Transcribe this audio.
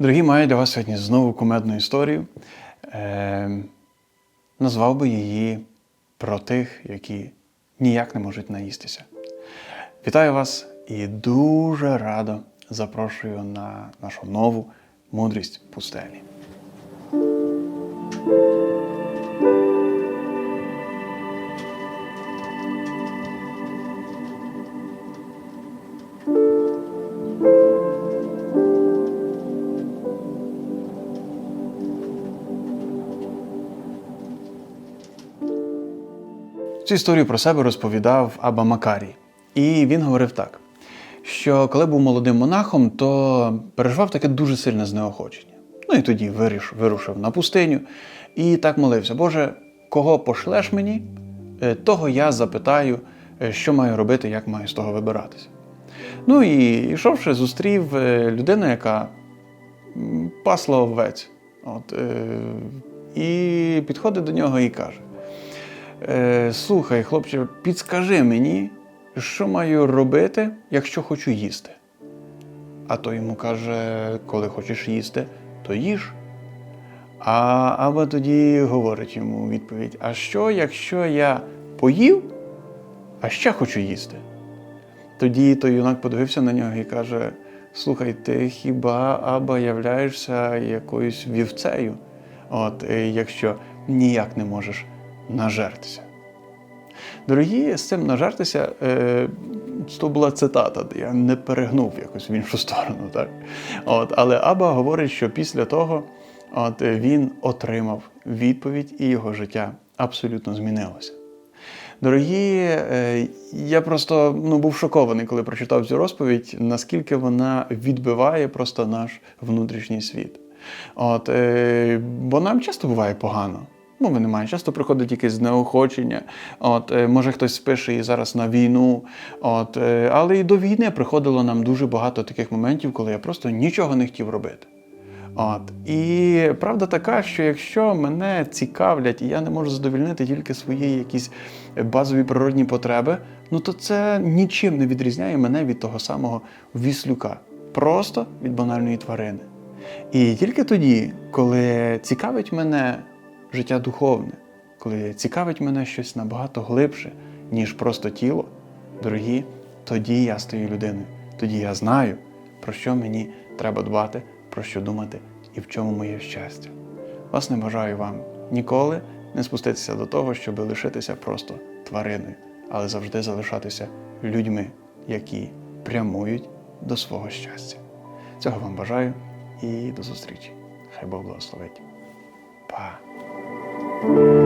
Дорогі, маю для вас сьогодні знову кумедну історію. Е, назвав би її про тих, які ніяк не можуть наїстися. Вітаю вас і дуже радо запрошую на нашу нову мудрість пустелі. Цю історію про себе розповідав Аба Макарій. І він говорив так: що коли був молодим монахом, то переживав таке дуже сильне знеохочення. Ну і тоді вирушив на пустиню і так молився: Боже, кого пошлеш мені, е, того я запитаю, е, що маю робити, як маю з того вибиратися. Ну і йшовши, зустрів е, людину, яка пасла овець. От, і підходить до нього і каже: е, Слухай, хлопче, підскажи мені, що маю робити, якщо хочу їсти. А той йому каже, коли хочеш їсти, то їж. А Аба тоді говорить йому відповідь: А що, якщо я поїв, а ще хочу їсти? Тоді той юнак подивився на нього і каже: Слухай, ти хіба аба являєшся якоюсь вівцею, от, якщо ніяк не можеш нажертися. Дорогі, з цим нажертися, е, це була цитата, я не перегнув якось в іншу сторону. Так? От, але Аба говорить, що після того от, він отримав відповідь, і його життя абсолютно змінилося. Дорогі, е, я просто ну, був шокований, коли прочитав цю розповідь, наскільки вона відбиває просто наш внутрішній світ. От, е, бо нам часто буває погано. Ну, ми немає. Часто приходить якесь знеохочення. От, е, може, хтось спише і зараз на війну. От, е, але і до війни приходило нам дуже багато таких моментів, коли я просто нічого не хотів робити. От. І правда така, що якщо мене цікавлять, і я не можу задовільнити тільки свої якісь базові природні потреби, ну то це нічим не відрізняє мене від того самого віслюка, просто від банальної тварини. І тільки тоді, коли цікавить мене життя духовне, коли цікавить мене щось набагато глибше, ніж просто тіло, дорогі, тоді я стаю людиною, тоді я знаю, про що мені треба дбати, про що думати і в чому моє щастя. Власне, бажаю вам ніколи не спуститися до того, щоб лишитися просто твариною, але завжди залишатися людьми, які прямують до свого щастя. Цього вам бажаю і до зустрічі. Хай Бог благословить. Па! thank you